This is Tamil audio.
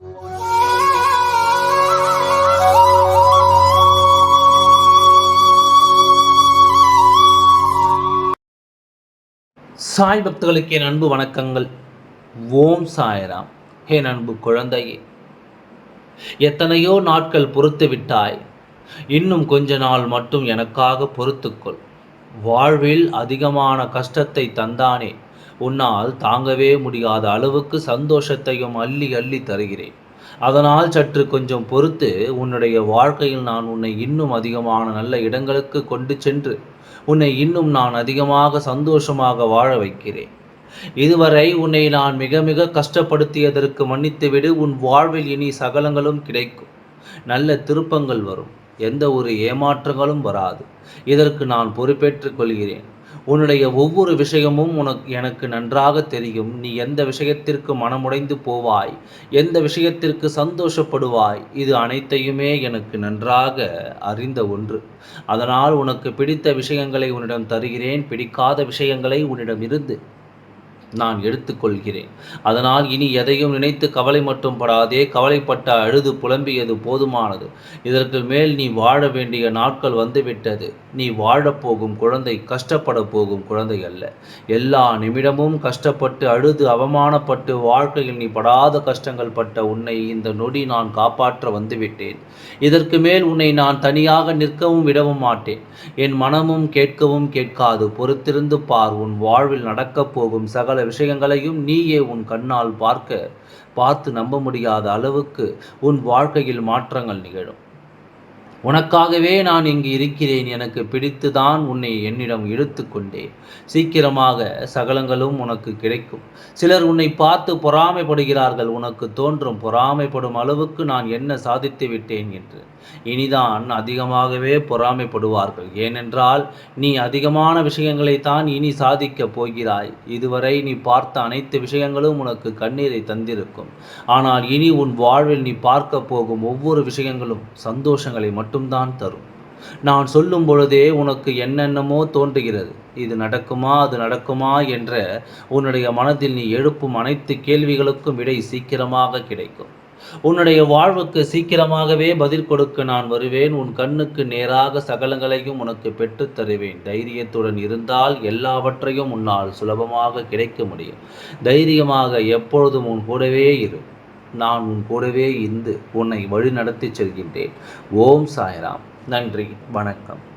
சாய் பக்தர்களுக்கு என் அன்பு வணக்கங்கள். ஓம் சாய்ராம். என் அன்பு குழந்தையே எத்தனையோ நாட்கள் பொறுத்து விட்டாய். இன்னும் கொஞ்ச நாள் மட்டும் எனக்காக பொறுத்துக்கொள். வாழ்வில் அதிகமான கஷ்டத்தை தந்தானே. உன்னால் தாங்கவே முடியாத அளவுக்கு சந்தோஷத்தையும் அள்ளி அள்ளி தருகிறேன். அதனால் சற்று கொஞ்சம் பொறுத்து உன்னுடைய வாழ்க்கையில் நான் உன்னை இன்னும் அதிகமான நல்ல இடங்களுக்கு கொண்டு சென்று உன்னை இன்னும் நான் அதிகமாக சந்தோஷமாக வாழ வைக்கிறேன். இதுவரை உன்னை நான் மிக மிக கஷ்டப்படுத்தியதற்கு மன்னித்துவிடு. உன் வாழ்வில் இனி சகலங்களும் கிடைக்கும். நல்ல திருப்பங்கள் வரும். எந்த ஒரு ஏமாற்றங்களும் வராது. இதற்கு நான் பொறுப்பேற்றுக் கொள்கிறேன். உன்னுடைய ஒவ்வொரு விஷயமும் உனக்கு எனக்கு நன்றாக தெரியும். நீ எந்த விஷயத்திற்கு மனமுடைந்து போவாய் எந்த விஷயத்திற்கு சந்தோஷப்படுவாய் இது அனைத்தையுமே எனக்கு நன்றாக அறிந்த ஒன்று. அதனால் உனக்கு பிடித்த விஷயங்களை உன்னிடம் தருகிறேன். பிடிக்காத விஷயங்களை உன்னிடம் இருந்து நான் எடுத்துக்கொள்கிறேன். அதனால் இனி எதையும் நினைத்து கவலை மட்டும் படாதே கவலைப்பட்ட அழுது புலம்பியது போதுமானது. இதற்கு மேல் நீ வாழ வேண்டிய நாட்கள் வந்துவிட்டது. நீ வாழப்போகும் குழந்தை கஷ்டப்பட போகும் குழந்தை அல்ல. எல்லா நிமிடமும் கஷ்டப்பட்டு அழுது அவமானப்பட்டு வாழ்க்கையில் நீ படாத கஷ்டங்கள் பட்ட உன்னை இந்த நொடி நான் காப்பாற்ற வந்துவிட்டேன். இதற்கு மேல் உன்னை நான் தனியாக நிற்கவும் விடவும் மாட்டேன். என் மனமும் கேட்கவும் கேட்காது. பொறுத்திருந்து பார் உன் வாழ்வில் நடக்கப் போகும் சகல பல விஷயங்களையும் நீயே உன் கண்ணால் பார்க்க பார்த்து நம்ப முடியாத அளவுக்கு உன் வாழ்க்கையில் மாற்றங்கள் நிகழும். உனக்காகவே நான் இங்கு இருக்கிறேன். எனக்கு பிடித்துதான் உன்னை என்னிடம் இழுத்து கொண்டேன். சீக்கிரமாக சகலங்களும் உனக்கு கிடைக்கும். சிலர் உன்னை பார்த்து பொறாமைப்படுகிறார்கள். உனக்கு தோன்றும் பொறாமைப்படும் அளவுக்கு நான் என்ன சாதித்து விட்டேன் என்று. இனிதான் அதிகமாகவே பொறாமைப்படுவார்கள். ஏனென்றால் நீ அதிகமான விஷயங்களை தான் இனி சாதிக்கப் போகிறாய். இதுவரை நீ பார்த்த அனைத்து விஷயங்களும் உனக்கு கண்ணீரை தந்திருக்கும். ஆனால் இனி உன் வாழ்வில் நீ பார்க்க போகும் ஒவ்வொரு விஷயங்களும் சந்தோஷங்களை மட்டும் மட்டும்தான் தரும். நான் சொல்லும் பொழுதே உனக்கு என்னென்னமோ தோன்றுகிறது. இது நடக்குமா அது நடக்குமா என்ற உன்னுடைய மனதில் நீ எழுப்பும் அனைத்து கேள்விகளுக்கும் விடை சீக்கிரமாக கிடைக்கும். உன்னுடைய வாழ்வுக்கு சீக்கிரமாகவே பதில் கொடுக்க நான் வருவேன். உன் கண்ணுக்கு நேராக சகலங்களையும் உனக்கு பெற்றுத் தருவேன். தைரியத்துடன் இருந்தால் எல்லாவற்றையும் உன்னால் சுலபமாக கிடைக்க முடியும். தைரியமாக எப்பொழுதும் உன் கூடவே இரு. நான் உன் கூடவே இருந்து உன்னை வழி நடத்தி செல்கின்றேன். ஓம் சாய்ராம். நன்றி. வணக்கம்.